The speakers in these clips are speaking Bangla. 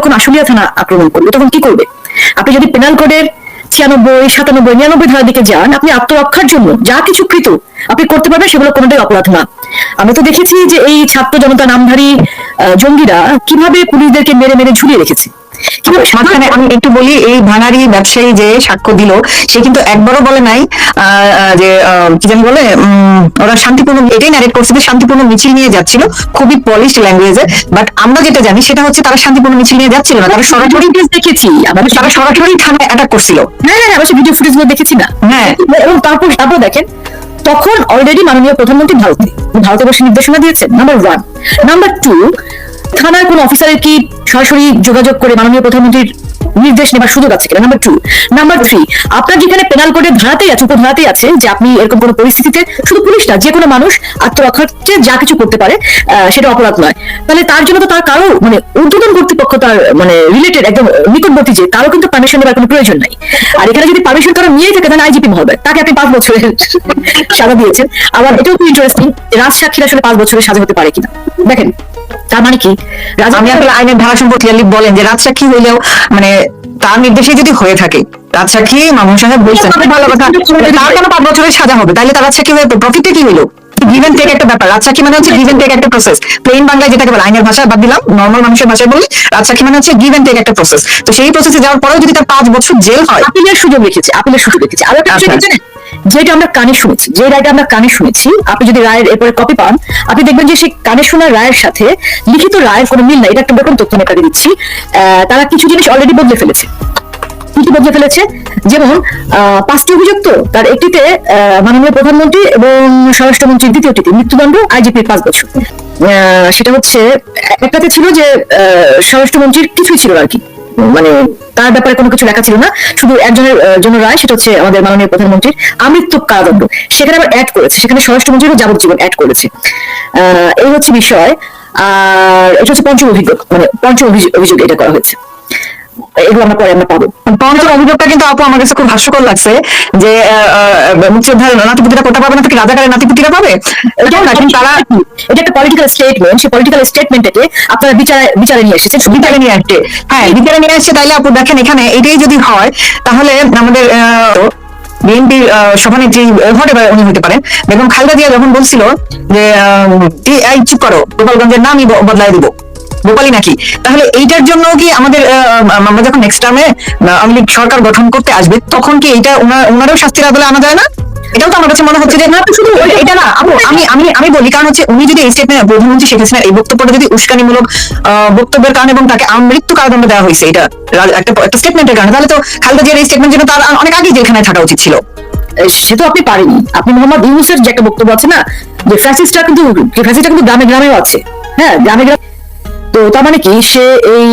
যখন আশুলিয়া থানা আক্রমণ করবে, তখন কি করবে? আপনি যদি পেনাল কোডের ছিয়ানব্বই, সাতানব্বই, নিরানব্বই ধারার দিকে যান, আপনি আত্মরক্ষার জন্য যা কিছু কৃত আপনি করতে পারবেন, সেগুলো কোনোটাই অপরাধ না। আমি তো দেখেছি যে এই ছাত্র জনতা নামধারী জঙ্গিরা কীভাবে পুলিশদেরকে মেরে মেরে ঝুলিয়ে রেখেছে? কীভাবে মাঝখানে আমি একটু বলি এই ভাঙারি ব্যবসায়ী যে সাক্ষ্য দিল সে কিন্তু একবারও বলে নাই যে কি জানি বলে ওরা শান্তিপূর্ণ এটাই ন্যারেট করছে যে শান্তিপূর্ণ মিছিল নিয়ে যাচ্ছিল খুবই পলিশ ল্যাঙ্গুয়েজে বাট আমরা যেটা জানি সেটা হচ্ছে তারা শান্তিপূর্ণ মিছিল নিয়ে যাচ্ছিল না তারা সরাসরি দেখেছি তারা সরাসরি থানায় অ্যাটাক করছিল। হ্যাঁ হ্যাঁ অবশ্যই ভিডিও ফুটেজগুলো দেখেছি না। হ্যাঁ। এবং তারপর তারপর দেখেন তখন অলরেডি মাননীয় প্রধানমন্ত্রী ভারতে ভারতে বসে নির্দেশনা দিয়েছেন নাম্বার ওয়ান নাম্বার টু থানার কোন অফিসারের কি সরাসরি যোগাযোগ করে মাননীয় প্রধানমন্ত্রীর নির্দেশ নেবার সুযোগ আছে কিনা? নাম্বার টু নাম্বার থ্রি আপনার যেখানে পেনাল কোডের ধারাতেই আছে, উপধারাতেই আছে যে আপনি এরকম কোনো পরিস্থিতিতে শুধু পুলিশ না যে কোনো মানুষ আত্মরক্ষার্থে যা কিছু করতে পারে সেটা অপরাধ নয়। তাহলে তার জন্য তো তার কারও মানে ঊর্ধ্বতন কর্তৃপক্ষ তার মানে রিলেটেড একদম নিকটবর্তী যে তারও কিন্তু পারমিশন নেবার কোনো প্রয়োজন নাই। আর এখানে যদি পারমিশন কারও নিয়েই থাকে, তাহলে আইজিপি মহোদয়, তাকে আপনি পাঁচ বছরের সাজা দিয়েছেন। আবার এটাও খুব ইন্টারেস্টিং রাজ সাক্ষীর আসলে পাঁচ বছরের সাজা হতে পারে কিনা? দেখেন তার মানে কি? আমি আসলে আইনের ধারা সম্পর্কে clearly বলেন যে রাজসাক্ষী হইলেও মানে তার নির্দেশে যদি হয়ে থাকে রাজসাক্ষী মামুন সাহেব বলছেন ভালো কথা তার কেন পাঁচ বছরের সাজা হবে তাহলে তার রাজসাক্ষী হয়ে প্রফিটটা কি হলো গিভেন টেক একটা ব্যাপার রাজসাক্ষী মানে হচ্ছে গিভেন টেক একটা প্রসেস প্লেন বাংলায় যেটাকে বলে আইনের ভাষায় বাদ দিলাম নর্মাল মানুষের ভাষায় বলি রাজসাক্ষী মানে হচ্ছে গিভেন টেক একটা প্রসেস তো সেই প্রসেসে যাওয়ার পরেও যদি তার পাঁচ বছর জেল হয় আপিলের সুযোগ রেখেছে আপিলের সুযোগ রেখেছে। আরও একটা যেটা আমরা কানে শুনেছি, যে রায়টা আমরা কানে শুনেছি, আপনি যদি রায়ের এরপরে কপি পান, আপনি দেখবেন যে সেই কানে শোনা রায়ের সাথে লিখিত রায়ের কোনো মিল নাই। এটা একটা তথ্য আপনাকে দিচ্ছি। তারা কিছু জিনিস অলরেডি বদলে ফেলেছে। কি বদলে ফেলেছে? যেমন পাঁচটি অভিযোগ তো, তার একটিতে মাননীয় প্রধানমন্ত্রী এবং স্বরাষ্ট্রমন্ত্রীর দ্বিতীয়টিতে, মৃত্যুদণ্ড আইজিপির পাঁচ বছর। সেটা হচ্ছে, একটাতে ছিল যে স্বরাষ্ট্রমন্ত্রীর কিছুই ছিল আর কি। মানে তার ব্যাপারে কোনো কিছু লেখা ছিল না। শুধু একজনের জন্য রায়, সেটা হচ্ছে আমাদের মাননীয় প্রধানমন্ত্রীর আমৃত্যু কারাদণ্ড। সেখানে আবার অ্যাড করেছে। সেখানে স্বরাষ্ট্রমন্ত্রীরও যাবজ্জীবন অ্যাড করেছে। এই হচ্ছে বিষয়। আর এটা হচ্ছে পঞ্চম অভিযোগ মানে পঞ্চম অভিযোগ এটা করা হয়েছে। এগুলো আমরা পরে আমরা পাবো। পঞ্চম অভিযোগটা কিন্তু আপু আমার কাছে খুব হাস্যকর লাগছে যে মুক্তিযোদ্ধার নাতিপুতিরা কোটা পাবে না রাজাকারের নাতিপুতিরা পাবে? তারা এটা একটা পলিটিক্যাল স্টেটমেন্ট সেই পলিটিক্যাল স্টেটমেন্টটাকে আপনারা বিচারে বিচারে নিয়ে এসেছেন বিচারে নিয়ে আসছে। হ্যাঁ বিচারে নিয়ে আসছে তাইলে আপু দেখেন এখানে এটাই যদি হয় তাহলে আমাদের বিএনপি সভানেত্রী হতে পারে উনি হতে পারেন। বেগম খালেদা জিয়া যখন বলছিল যে চুপ করো গোপালগঞ্জের নামই বদলাই দিব। গোপালী নাকি? তাহলে এইটার জন্য কি আমাদের আমরা যখন নেক্সট টার্মে আওয়ামী লীগ সরকার গঠন করতে আসবে তখন কি এটা ওনারও শাস্তির আদলে আনা যায় না? এটাও তো আমার কাছে মনে হচ্ছে যে না শুধু এটা না আপু আমি আমি আমি বলি কারণ হচ্ছে উনি যদি এই স্টেটমেন্ট প্রধানমন্ত্রী শেখ হাসিনার এই বক্তব্যটা যদি উস্কানিমূলক বক্তব্যের কারণে এবং তাকে মৃত্যু কারাদণ্ড দেওয়া হয়েছে এটা একটা একটা স্টেটমেন্টের কারণে তাহলে তো খালেদা জিয়ার এই স্টেটমেন্ট জন্য তার অনেক আগে যেখানে থাকা উচিত ছিল। সে তো আপনি পারেনি আপনি মোহাম্মদ ইউনুসের যে একটা বক্তব্য আছে না যে ফ্যাসিস্টরা কিন্তু ফ্যাসিস্টরা কিন্তু গ্রামে গ্রামেও আছে। হ্যাঁ গ্রামে গ্রামে তো তার মানে কি? সে এই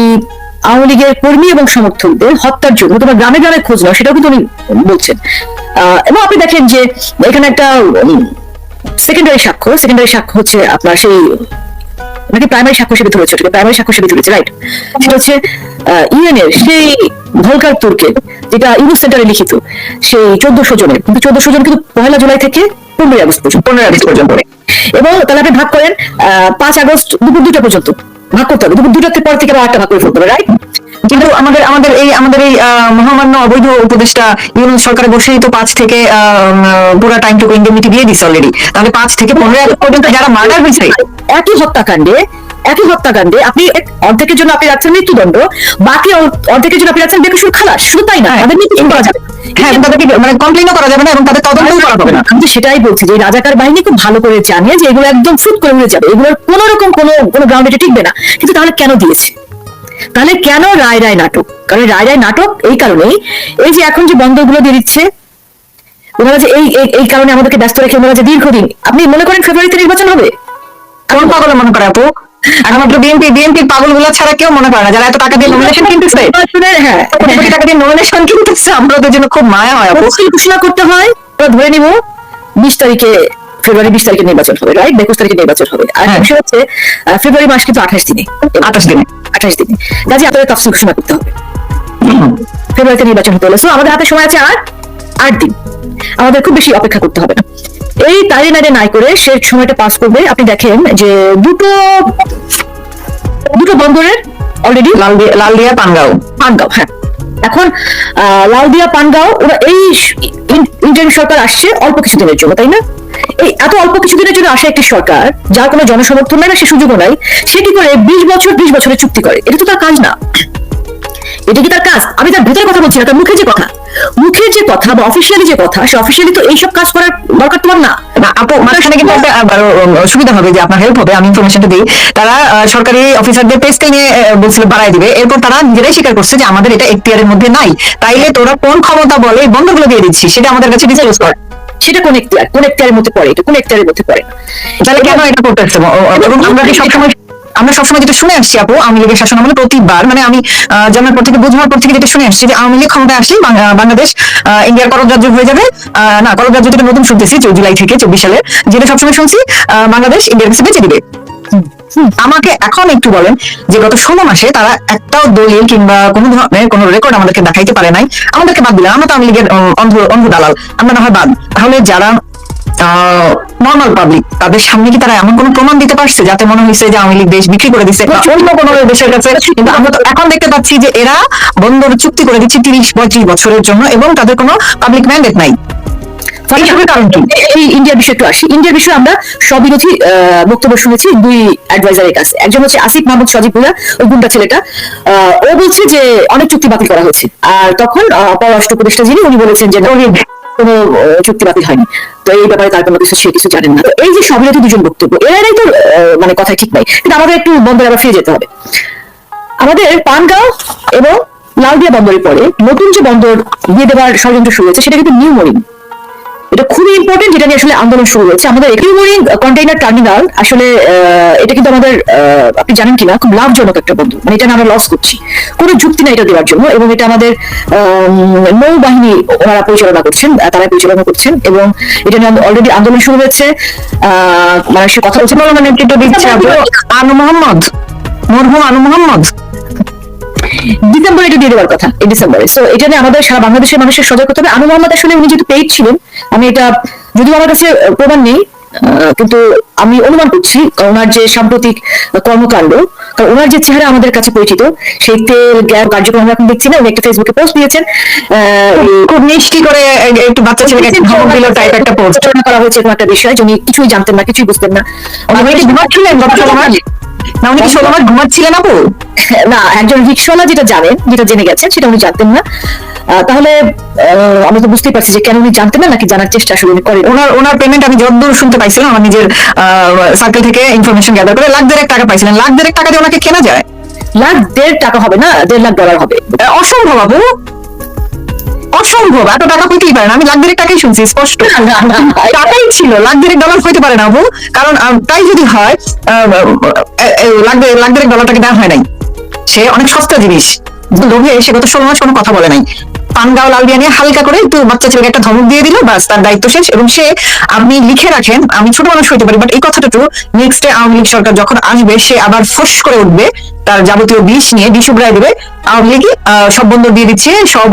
আওয়ামী লীগের কর্মী এবং সমর্থকদের হত্যার জন্য, তোমার গ্রামে গ্রামে খোঁজ নাও, সেটাও কিন্তু উনি বলছেন। এবং আপনি দেখেন যে এখানে একটা সেকেন্ডারি সাক্ষ্য সেকেন্ডারি সাক্ষ্য হচ্ছে আপনার সেই, নাকি প্রাইমারি সাক্ষ্য হিসেবে ধরেছে ওটাকে প্রাইমারি সাক্ষ্য হিসেবে ধরেছে রাইট সেটা হচ্ছে ইউএনের সেই ভলকার তুর্কে, যেটা ইউনুস সেন্টারে লিখিত, সেই চোদ্দশো জনের, কিন্তু চোদ্দশো জন কিন্তু পহেলা জুলাই থেকে পনেরোই আগস্ট পর্যন্ত পনেরো আগস্ট পর্যন্ত। এবং তাহলে আপনি ভাগ করেন পাঁচ আগস্ট দুপুর দুটা পর্যন্ত। ভাগ করতে হবে। দুপুর দুটার পর থেকে আটটা ভাগ করে ফেলতে হবে রাইট কিন্তু আমাদের আমাদের এই আমাদের এই মহামান্য অবৈধ উপদেষ্টা ইউনিয়ন সরকার বসেই তো পাঁচ থেকে পুরো টাইমটুকু ইন্ডেমনিটি দিয়ে দিচ্ছে অলরেডি তাহলে পাঁচ থেকে পনেরো পর্যন্ত যারা মার্ডার হয়েছে এত হত্যাকাণ্ডে একই হত্যাকাণ্ডে আপনি অর্ধেকের জন্য আপনি যাচ্ছেন মৃত্যুদণ্ড বাকি অর্ধেকের জন্য আপনি রাখছেন বেকসুর খালাস। শুধু তাই না তাদের মৃত্যু করা যাবে হ্যাঁ তাদেরকে মানে কমপ্লেনও করা যাবে না এবং তাদের তদন্তও করা হবে না। আমি তো সেটাই বলছি যে রাজাকার বাহিনী খুব ভালো করে জানে যে এগুলো একদম ফুট করে উড়ে যাবে। এগুলোর কোন রকম কোনো কোনো গ্রাউন্ডে টিকবে না। কিন্তু তাহলে কেন দিয়েছে? তাহলে কেন রায় রায় নাটক? কারণ রায় রায় নাটক এই কারণেই এই যে এখন যে বন্ধগুলো দিয়ে দিচ্ছে ওনারা যে এই এই- এই কারণে আমাদেরকে ব্যস্ত রেখে ওনারা যে দীর্ঘদিন আপনি মনে করেন ফেব্রুয়ারিতে নির্বাচন হবে? কোন পাগল মনে করে আপু? একমাত্র বিএনপি ছাড়া কেউ মনে করে না যারা এত টাকা দিয়ে নমিনেশন কিনতেছে। হ্যাঁ। টাকা দিয়ে নমিনেশন কিনতেছে আমরা ওদের জন্য খুব মায়া হয় ঘোষণা করতে হয়। ধরে নিব বিশ তারিখে ফেব্রুয়ারি বিশ তারিখে নির্বাচন হবে রাইট একুশ তারিখে নির্বাচন হবে। আর হ্যাঁ। বিষয় হচ্ছে ফেব্রুয়ারি মাস কিন্তু আঠাশ দিনে আঠাশ দিনে আঠাশ দিনে। কাজে আপনাদের তফসিল ঘোষণা করতে হবে। ফেব্রুয়ারিতে নির্বাচন হতে হলে। আমাদের হাতে সময় আছে আর আট দিন। আমাদের খুব বেশি অপেক্ষা করতে হবে না। এই তাড়ি নাড়ে নাই করে সে সময়টা পাস করবে। আপনি দেখেন যে দুটো দুটো বন্দরের অলরেডি লাল দিয়া লাল দিয়া পানগাঁও। পানগাঁও হ্যাঁ। এখন আহ, লালদিয়া পানগাঁও ওরা এই ইন্ডিয়ান সরকার আসছে অল্প কিছুদিনের জন্য তাই না? এই এত অল্প কিছুদিনের জন্য আসে একটি সরকার যার কোনো জনসমর্থন নাই বা সে সুযোগও নাই সে কি করে বিশ বছর বিশ বছরের চুক্তি করে? এটা তো তার কাজ না। এটা কি তার কাজ? আমি তার ভেতরে কথা বলছি না তার মুখে যে কথা। মুখের যে কথা বা অফিসিয়ালি যে কথা সে অফিসিয়ালি তো এইসব কাজ করার দরকার তোমার না। আপু মাঝখানে কিন্তু একটা সুবিধা হবে যে আপনার হেল্প হবে আমি ইনফরমেশনটা দিই। তারা সরকারি অফিসারদের পে স্কেল নিয়ে বলছিল দিবে। এরপর তারা নিজেরাই স্বীকার করছে যে আমাদের এটা এখতিয়ারের মধ্যে নাই। তাইলে তোরা কোন ক্ষমতা বলে এই বন্ধগুলো দিয়ে দিচ্ছি সেটা আমাদের কাছে ডিসক্লোজ কর সেটা কোন এখতিয়ার? কোন এখতিয়ারের মধ্যে পড়ে? এটা কোন এখতিয়ারের মধ্যে পড়ে না? তাহলে কেন এটা করতেছে ও- ও- আমরা কি সবসময় আমরা সবসময় যেটা শুনে আসছি আপু আওয়ামী লীগের শাসন আমলে প্রতিবার মানে আমি জন্মের পর থেকে বুঝবার পর থেকে যেটা শুনে আসছি যে আওয়ামী লীগ ক্ষমতায় আসলে বাংলাদেশ আহ, ইন্ডিয়ার করদ রাজ্য হয়ে যাবে। না করদ রাজ্য থেকে নতুন শুনতেছি জুলাই থেকে চব্বিশ সালে যেটা সবসময় শুনছি আহ, বাংলাদেশ ইন্ডিয়ার কাছে বেঁচে দিবে। আমাকে এখন একটু বলেন যে গত ষোলো মাসে তারা একটাও দলিল কিংবা কোনো ধরনের কোনো রেকর্ড আমাদেরকে দেখাইতে পারে নাই। আমাদেরকে বাদ দিলাম আমরা তো আওয়ামী লীগের অন্ধ অন্ধ দালাল আমরা না হয় বাদ। তাহলে যারা নর্মাল পাবলিক তাদের সামনে কি তারা এমন কোনো প্রমাণ দিতে পারছে? যাতে মনে হয়েছে যে আওয়ামী লীগ দেশ বিক্রি করে দিচ্ছে অন্য কোনো দেশের কাছে? কিন্তু আমরা তো এখন দেখতে পাচ্ছি যে এরা বন্দর চুক্তি করে দিচ্ছে তিরিশ পঁয়ত্রিশ বছরের জন্য এবং তাদের কোনো পাবলিক ম্যান্ডেট নাই। এই ইন্ডিয়ার বিষয়ে একটু আসি। ইন্ডিয়ার বিষয়ে আমরা সবিরোধী আহ, বক্তব্য শুনেছি দুই অ্যাডভাইজারের কাছে। একজন হচ্ছে আসিফ মাহমুদ সজিবুল্লাহ ওই গুন্ডা ছেলেটা। আহ, ও বলছে যে অনেক চুক্তি বাতিল করা হয়েছে। আর তখন পররাষ্ট্র উপদেষ্টা যিনি উনি বলেছেন যে কোনো চুক্তি বাতিল হয়নি। তো এই ব্যাপারে তার কোনো কিছু সে কিছু জানেন না। তো এই যে সবিরোধী দুজন বক্তব্য, এরাই তো মানে কথা ঠিক নাই। কিন্তু আমাদের একটু বন্দরে আবার ফিরে যেতে হবে। আমাদের পানগাঁও এবং লালদিয়া বন্দরের পরে নতুন যে বন্দর দিয়ে দেওয়ার ষড়যন্ত্র শুরু হয়েছে, সেটা কিন্তু নিউ মরিন এটা খুবই ইম্পর্টেন্ট যেটা নিয়ে আসলে আন্দোলন শুরু হয়েছে। আমাদের কিউমোরিং কন্টেইনার টার্মিনাল আসলে এটা কিন্তু আমাদের আপনি জানেন কিনা খুব লাভজনক একটা বন্ধু। মানে এটা আমরা লস করছি। কোনো যুক্তি না এটা দেওয়ার জন্য এবং এটা আমাদের আম, নৌবাহিনী ওনারা পরিচালনা করছেন তারা পরিচালনা করছেন এবং এটা নিয়ে অলরেডি আন্দোলন শুরু হয়েছে। আহ, মানে সে কথা বলছে মানে আপু আনু মোহাম্মদ মরহুম আনু মোহাম্মদ। ডিসেম্বরে এটা দিয়ে দেওয়ার কথা এই ডিসেম্বরে সো এটা নিয়ে আমাদের সারা বাংলাদেশের মানুষের সজাগ হতে হবে। আনু মোহাম্মদ আসলে উনি যেহেতু পেইড ছিলেন আমি এটা যদিও আমার কাছে প্রমাণ নেই কিন্তু আমি অনুমান করছি ওনার যে সাম্প্রতিক কর্মকাণ্ড কারণ ওনার যে চেহারা আমাদের কাছে পরিচিত সেই তেল গ্যাস কার্যক্রম আমরা এখন দেখছি না উনি একটা ফেসবুকে পোস্ট দিয়েছেন খুব মিষ্টি করে একটু বাচ্চা ছেলেকে একটা ধমক দিল টাইপ একটা পোস্ট করা হয়েছে এরকম একটা বিষয় যিনি কিছুই জানতেন না কিছুই বুঝতেন না। উনি মাস না উনি কি ষোলো মাস ঘুমাচ্ছিলেন আপু না একজন যেটা জানেন যেটা জেনে গেছেন সেটা উনি জানতেন না। তাহলে তো বুঝতেই পারছি যে কেন উনি জানতেন না নাকি জানার চেষ্টা আসলে উনি করেন। ওনার ওনার পেমেন্ট আমি যতদূর শুনতে পাইছিলাম আমার নিজের সার্কেল থেকে ইনফরমেশন গ্যাদার করে লাখ দেড়েক টাকা পাইছিলেন। লাখ দেড়েক টাকা দিয়ে ওনাকে কেনা যায়? লাখ দেড় টাকা হবে না দেড় লাখ ডলার হবে। অসম্ভব আপু অসম্ভব, এত টাকা হইতেই পারে না। আমি লাখ দেড়েক টাকাই শুনছি, স্পষ্ট। টাকাই ছিল, লাখ দেড়েক ডলার হইতে পারে না আপু কারণ তাই যদি হয় লাখ লাখ দেড়েক ডলার টাকা দেওয়া হয় নাই। সে অনেক সস্তা জিনিস। লোভে সে গত ষোলো মাস কোনো কথা বলে নাই। পানগাঁও লাল নিয়ে হালকা করে একটু বাচ্চা ছেলেকে একটা ধমক দিয়ে দিল, বাস তার দায়িত্ব শেষ এবং সে আপনি লিখে রাখেন, আমি ছোট মানুষ হইতে পারি বাট এই কথাটা ট্রু নেক্সট আওয়ামী লীগ সরকার যখন আসবে, সে আবার ফোর্স করে উঠবে, তার যাবতীয় বিষ নিয়ে বিষ উবড়াই দেবে, আওয়ামী লীগ সব বন্দর দিয়ে দিচ্ছে, সব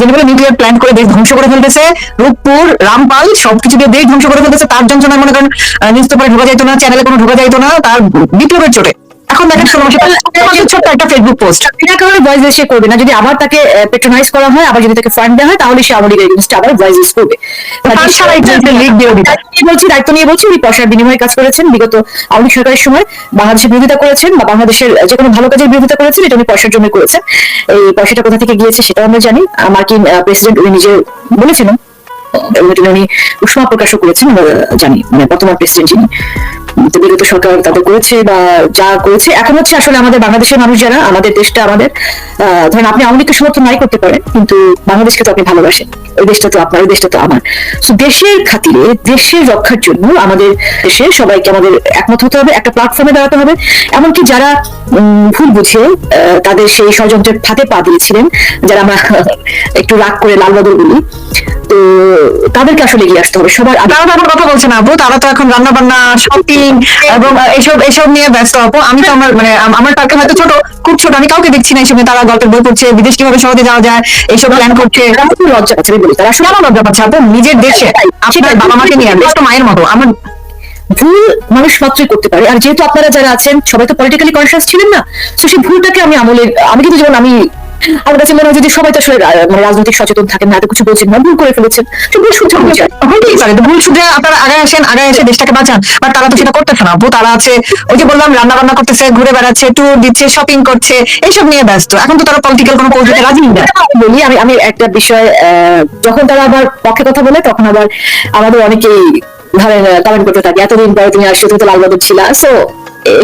জানি বলে নিউক্লিয়ার প্ল্যান্ট করে দেশ ধ্বংস করে ফেলতেছে, রূপপুর, রামপাল, সবকিছু দিয়ে দেশ ধ্বংস করে ফেলতেছে, তার যন্ত্রণায় মনে করেন নিউজ পেপারে ঢোকা যাইতো না চ্যানেলে কোনো ঢোকা যাইতো না, তার বিপ্লবের চোটে। এখন দেখেন ছোট্ট একটা ফেসবুক পোস্ট বিনা কারণে ভয়েস সে করবে না। যদি আবার তাকে পেট্রোনাইজ করা হয় আবার যদি তাকে ফান্ড দেওয়া হয় তাহলে সে এগেনস্টে আবার ভয়েস করবে। বলছি দায়িত্ব নিয়ে বলছি উনি পয়সার বিনিময়ে কাজ করেছেন। বিগত আওয়ামী সরকারের সময় বাংলাদেশের বিরোধিতা করেছেন বা বাংলাদেশের যে কোনো ভালো কাজের বিরোধিতা করেছেন এটা উনি পয়সার জন্য করেছেন। এই পয়সাটা কোথা থেকে গিয়েছে সেটাও আমরা জানি। মার্কিন প্রেসিডেন্ট উনি নিজে বলেছিলেন। উনি উষ্মা প্রকাশও করেছেন জানি মানে বর্তমান প্রেসিডেন্ট যিনি। বিগত সরকার তাদের করেছে বা যা করেছে। এখন হচ্ছে আসলে আমাদের বাংলাদেশের মানুষ যারা, আমাদের দেশটা আমাদের ধরেন আপনি আওয়ামী লীগকে সমর্থন নাই করতে পারেন, কিন্তু বাংলাদেশকে তো আপনি ভালোবাসেন। ওই দেশটা তো আপনার ওই দেশটা তো আমার। তো দেশের খাতিরে দেশের রক্ষার জন্য আমাদের দেশে সবাইকে আমাদের একমত হতে হবে একটা প্ল্যাটফর্মে দাঁড়াতে হবে। এমনকি যারা ভুল বুঝে তাদের সেই ষড়যন্ত্রের ফাঁদে পা দিয়েছিলেন যারা আমরা একটু রাগ করে লাল বদল বলি তো তাদেরকে আসলে এগিয়ে আসতে হবে। সবার তারা তো এখন কথা বলছে না আপু তারা তো এখন রান্না বান্না শপিং এবং আহ, এইসব এইসব নিয়ে ব্যস্ত। আপু আমি তো আমার মানে আমার টাকা হয়তো ছোট খুব ছোট আমি কাউকে দেখছি না এইসব নিয়ে। তারা গল্পের বই পড়ছে বিদেশ কীভাবে সহজে যাওয়া যায় এইসব প্ল্যান করছে। লজ্জা পাচ্ছে আমি বলি তারা আসলে কেন লজ্জা পাচ্ছে আপু নিজের দেশে। আপনার বাবা মাকে নিয়ে তো মায়ের মতো। আমার ভুল মানুষ মাত্রই করতে পারে। আর যেহেতু আপনারা যারা আছেন সবাই তো পলিটিক্যালি কনসিয়াস ছিলেন না তো সেই ভুলটাকে আমি আমলের আমি কিন্তু যেমন আমি আমার কাছে মনে হয় যে সবাই তো আসলে মানে রাজনৈতিক সচেতন থাকেন না এত কিছু বলছেন না ভুল করে ফেলেছেন। শুধরে হয়ে যায় হতেই পারে তো ভুল শুধরে আপনারা আগায় আসেন আগায় এসে দেশটাকে বাঁচান। বাট তারা তো সেটা করতেছে না। তারা আছে ওই যে বললাম রান্না বান্না করতেছে ঘুরে বেড়াচ্ছে ট্যুর দিচ্ছে শপিং করছে এইসব নিয়ে ব্যস্ত। এখন তো তারা পলিটিক্যাল কোনো দিতে রাজি না। বলি আমি আমি একটা বিষয় যখন তারা আবার পক্ষে কথা বলে তখন আবার আমাদের অনেকেই ধরেন কমেন্ট করতে থাকে এতদিন পরে তুমি আসলে তুমি তো লালবাদক ছিল। সো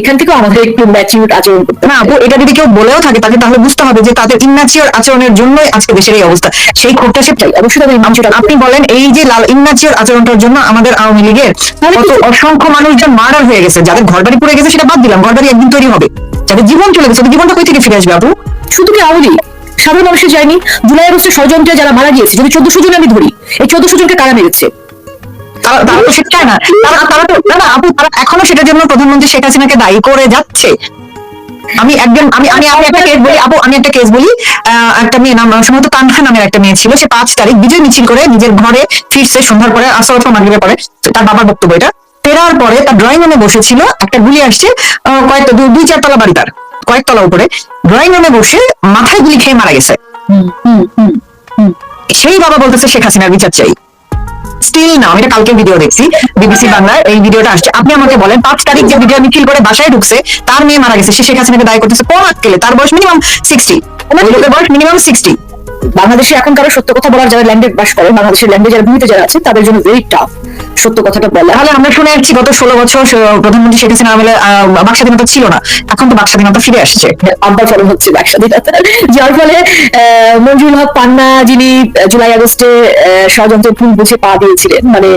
এখান থেকেও আমাদের একটু ম্যাচিউর আচরণ করতে না আপু এটা যদি কেউ বলেও থাকে তাকে তাহলে বুঝতে হবে যে তাদের ইনম্যাচিওর আচরণের জন্যই আজকে দেশের এই অবস্থা। সেই ক্ষোভটা সে চাই অবশ্যই তাদের মানুষের আপনি বলেন এই যে লাল ইনম্যাচিওর আচরণটার জন্য আমাদের আওয়ামী লীগের কত অসংখ্য মানুষজন মার্ডার হয়ে গেছে। যাদের ঘরবাড়ি পুড়ে গেছে সেটা বাদ দিলাম। ঘরবাড়ি একদিন তৈরি হবে। যাদের জীবন চলে গেছে জীবনটা কই থেকে ফিরে আসবে আপু? শুধু কি আওয়ামী লীগ? সাধারণ মানুষের যায়নি। জুলাই আগস্টে ষড়যন্ত্রে যারা মারা গিয়েছে যদি চোদ্দশো জন আমি ধরি এই চোদ্দশো জনকে কারা মেরেছে? তারা তারা তো সেটা চায় না। তারা তারা তো না না আপু তারা এখনও সেটার জন্য প্রধানমন্ত্রী শেখ হাসিনাকে দায়ী করে যাচ্ছে। আমি একজন আমি আমি আমি একটা কেস বলি আপু আমি একটা কেস বলি। একটা মেয়ে নাম সম্ভবত কানহা নামের একটা মেয়ে ছিল। সে পাঁচ তারিখ বিজয় মিছিল করে নিজের ঘরে ফিরছে সন্ধ্যার পরে আসা অথবা মাগরিবের পরে। তার বাবার বক্তব্য এটা। ফেরার পরে তার ড্রয়িং রুমে বসেছিল একটা গুলি আসছে কয়েকটা দুই দুই চারতলা বাড়ি তার কয়েকতলা উপরে। ড্রয়িং রুমে বসে মাথায় গুলি খেয়ে মারা গেছে। সেই বাবা বলতেছে শেখ হাসিনার বিচার চাই। স্টিল না আমি এটা কালকে ভিডিও দেখছি বিবিসি বাংলার এই ভিডিওটা আসছে। আপনি আমাকে বলেন পাঁচ তারিখ যে ভিডিও মিছিল করে বাসায় ঢুকছে তার মেয়ে মারা গেছে সে শেখ হাসিনাকে দায় করতেছে কোন আটকেলে তার বয়স মিনিমাম সিক্সটি লোকের বয়স মিনিমাম সিক্সটি বাংলাদেশে এখন কারও সত্য কথা বলার যারা ল্যান্ডেড বাস করে বাংলাদেশের ল্যান্ডে যারা ভূমিতে যারা আছে তাদের জন্য ভেরি টাফ সত্য কথাটা বলা। তাহলে আমরা শুনে আসছি গত ষোলো বছর প্রধানমন্ত্রী শেখ হাসিনা আমলে বাক স্বাধীনতা ছিল না। এখন তো বাক স্বাধীনতা ফিরে আসছে। আব্বার ফলন হচ্ছে ব্যবসাদীনতা যার ফলে মঞ্জুর হক পান্না যিনি জুলাই আগস্টে আহ, ষড়যন্ত্রের ভুল বুঝে পা দিয়েছিলেন মানে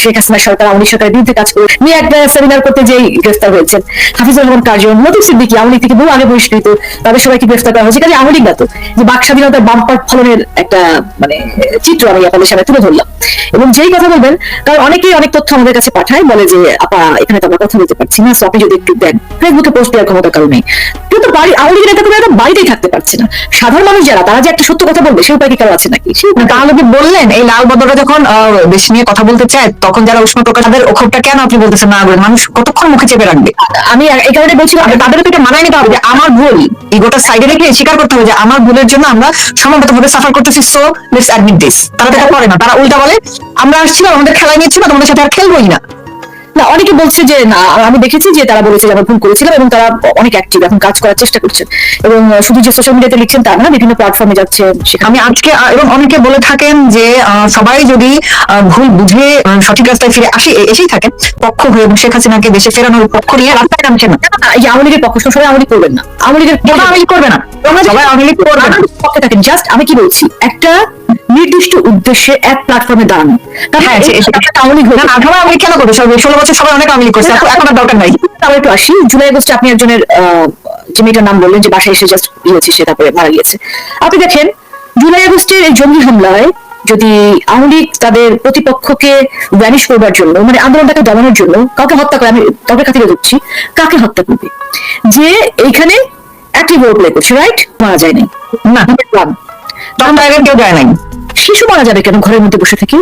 শেখ হাসিনা সরকার আওয়ামী সরকারের বিরুদ্ধে কাজ করে নিয়ে একটা সেমিনার করতে যেই গ্রেফতার হয়েছেন হাফিজুর রহমান কার্জন মতিউর সিদ্দিকি আওয়ামী লীগ থেকে বহু আগে বহিষ্কৃত তাদের সবাইকে গ্রেফতার করা হয়েছে। কাজে আওয়ামী লীগ না তো যে বাক স্বাধীনতার বাম্পার ফলনের একটা মানে চিত্র আমি আপনাদের সামনে তুলে ধরলাম। এবং যেই কথা বলবেন কারণ অনেকেই অনেক তথ্য আমাদের কাছে পাঠায় বলে যে আপা এখানে তো আমরা কথা বলতে পারছি না আপনি যদি একটু দেন ফেসবুকে পোস্ট দেওয়ার ক্ষমতা কারণে। কিন্তু বাড়ি আওয়ামী লীগের নেতা কর্মীরা তো বাড়িতেই থাকতে পারছে না। সাধারণ মানুষ যারা তারা যে একটা সত্য কথা বলবে সে উপায় কি কারও আছে নাকি? তাহলে কি বললেন এই লাল বদলটা যখন দেশ নিয়ে কথা বলতে চায় তখন যারা উষ্ণ প্রকাশ তাদের ক্ষোভটা কেন আপনি বলতেছেন না বলেন মানুষ কতক্ষণ মুখে চেপে রাখবে? আমি এই কারণে বলছিলাম তাদের তো এটা মানায় নিতে হবে যে আমার ভুল ইগোটা সাইডে রেখে স্বীকার করতে হবে যে আমার ভুলের জন্য আমরা সমাগত ভাবে সাফার করতেছি সো লেটস অ্যাডমিট দিস তারা দেখা করে না, তারা উল্টা বলে, আমরা আসছিলাম আমাদের খেলায় নিচ্ছিল তোমাদের সাথে আর খেলবোই না। না অনেকে বলছে যে না আমি দেখেছি যে তারা বলেছে যে আমরা ভুল করেছিলাম এবং তারা অনেক অ্যাক্টিভ এখন কাজ করার চেষ্টা করছেন এবং শুধু যে সোশ্যাল মিডিয়াতে লিখছেন তা না বিভিন্ন প্ল্যাটফর্মে সেখানে। আমি আজকে এবং অনেকে বলে থাকেন যে সবাই যদি ভুল বুঝে সঠিক রাস্তায় ফিরে আসি এসেই থাকেন। পক্ষ হয়ে এবং শেখ হাসিনাকে দেশে ফেরানোর পক্ষ নিয়ে রাস্তায় নামছে না? এই আওয়ামী লীগের পক্ষ সবাই আওয়ামী লীগ করবেন না। আওয়ামী লীগের আওয়ামী লীগ করবে না। সবাই আওয়ামী লীগ করবে না। পক্ষে থাকেন। জাস্ট আমি কি বলছি একটা নির্দিষ্ট উদ্দেশ্যে এক প্ল্যাটফর্মে দাঁড়ানো। লীগ কেন করবে ষোলো বছর সবাই অনেক আওয়ামী লীগ করছে এখন আর দরকার নাই। আবার একটু আসি। জুলাই আগস্টে আপনি একজনের যে মেয়েটার নাম বললেন যে বাসায় এসে জাস্ট ইয়ে হচ্ছে সে তারপরে মারা গিয়েছে। আপনি দেখেন জুলাই আগস্টের এই জঙ্গি হামলায় যদি আওয়ামী লীগ তাদের প্রতিপক্ষকে ভ্যানিশ করবার জন্য মানে আন্দোলনটাকে দমানোর জন্য কাউকে হত্যা করে আমি তবে কাছে ধরছি কাকে হত্যা করবে? যে এইখানে একই রোল প্লে করছে রাইট মারা যায় নাই। না। One, তখন কেউ যায় নাই। শিশু মারা যাবে কেন ঘরের মধ্যে বসে থেকে?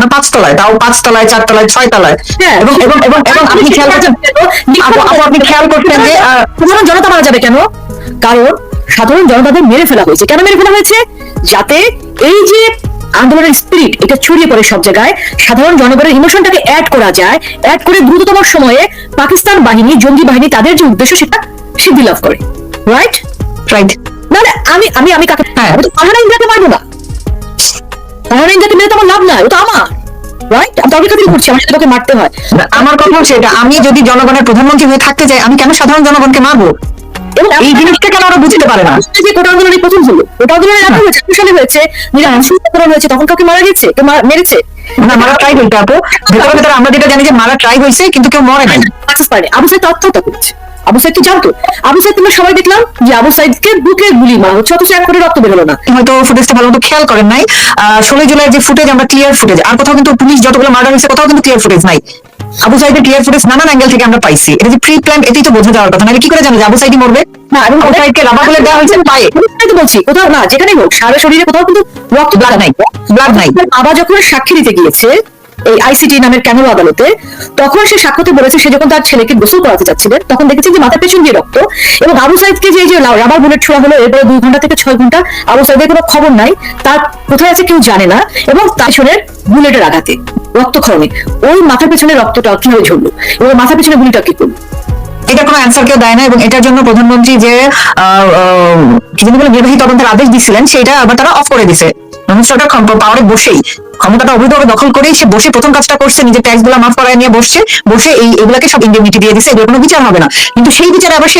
না পাঁচতলায় তাও পাঁচতলায় চারতলায় ছয়তলায়। হ্যাঁ। এবং এবং এবং এবং আপনি খেয়াল করছেন আপু আপু আপনি খেয়াল করছেন যে সাধারণ জনতা মারা যাবে কেন? কারণ সাধারণ জনতাদের মেরে ফেলা হয়েছে। কেন মেরে ফেলা হয়েছে? যাতে এই যে আন্দোলনের স্পিরিট এটা ছড়িয়ে পড়ে সব জায়গায় সাধারণ জনগণের ইমোশনটাকে অ্যাড করা যায় অ্যাড করে দ্রুততম সময়ে পাকিস্তান বাহিনী জঙ্গি বাহিনী তাদের যে উদ্দেশ্য সেটা সিদ্ধি লাভ করে। Right right. নাহলে আমি আমি আমি কাকে হ্যাঁ। আমি তো পাহাড়া ইন্ডিয়াকে মারবো না। মেরে তো আমার লাভ নাই। ও তো আমার। রাইট আমি খাতির করছি আমার তোকে মারতে হয়। আমার কথা আমি যদি জনগণের প্রধানমন্ত্রী হয়ে থাকতে চাই আমি কেন সাধারণ জনগণকে মারবো? এই জিনিসটা কেন ওরা বুঝতে পারে না? যে কোটা আন্দোলনের প্রথম হলো কোটা আন্দোলনের হয়েছে? সালে হয়েছে হয়েছে তখন কাউকে মারা গেছে? কেউ মেরেছে? না মারা ট্রাই হইতে আপু ভেতরে ভেতরে আমরা যেটা জানি যে মারা ট্রাই হয়েছে কিন্তু কেউ মরে নাই। আবু সাইদ আত্মহত্যা করেছে। আবু সাইদ কি জানতো? আবু সাইদ তোমরা সবাই দেখলাম যে আবু সাইদকে বুকে গুলি মারা হচ্ছে অথচ এক করে রক্ত বেরোলো না। হয়তো ফুটেজটা ভালো মতো খেয়াল করেন নাই। ষোলোই জুলাই যে ফুটেজ আমরা ক্লিয়ার ফুটেজ আর কোথাও কিন্তু পুলিশ যতগুলো মার্ডার হয়েছে কোথাও কিন্তু ক্লিয়ার ফুটেজ নাই। আবু সাইডের ক্লিয়ার ফুটেজ নানান অ্যাঙ্গেল থেকে আমরা পাইছি। এটা যে প্রি প্ল্যান এটাই তো বোঝা যাওয়ার কথা। নাহলে কি করে জানো যে আবু সাইডই মরবে? না এবং আবু সাইডকে রাবার বলে দেওয়া হয়েছে পায়ে। তো বলছি কোথাও না যেখানেই হোক সারা শরীরে কোথাও কিন্তু রক্ত ব্লাড নাই। ব্লাড নাই। বাবা যখন সাক্ষী দিতে গিয়েছে এই আইসিটি নামের ক্যামেরো আদালতে, তখন সে সাক্ষ্যতে বলেছে সে যখন তার ছেলেকে গোসল করাতে চাচ্ছিলেন তখন দেখেছেন যে মাথার পেছন দিয়ে রক্ত এবং আবু সাইদকে যে রাবার বুলেট ছোড়া হলো, এরপরে দুই ঘণ্টা থেকে ছয় ঘণ্টা আবু সাইদের কোনো খবর নাই, তার কোথায় আছে কেউ জানে না এবং তার পেছনের বুলেটের আঘাতে, রক্তক্ষরণে। ওই মাথার পেছনে রক্তটা কীভাবে ঝরলো এবং মাথার পেছনে গুলিটা কি করল? এটা কোনো অ্যান্সার কেউ দেয় না এবং এটার জন্য প্রধানমন্ত্রী যে কি যেন বলে নির্বাহী তদন্তের আদেশ দিছিলেন, সেটা আবার তারা অফ করে দিছে। সরকার পাওয়ারে বসেই ক্ষমতাটা অবৈধভাবে দখল করেই সে বসে প্রথম কাজটা করছে, নিজের ট্যাক্সগুলা মাফ করায় নিয়ে বসছে, বসে এই, এগুলাকে সব ইন্ডেমনিটি দিয়ে দিচ্ছে এগুলো কোনো বিচার হবে না। কিন্তু সেই বিচারে আবার সে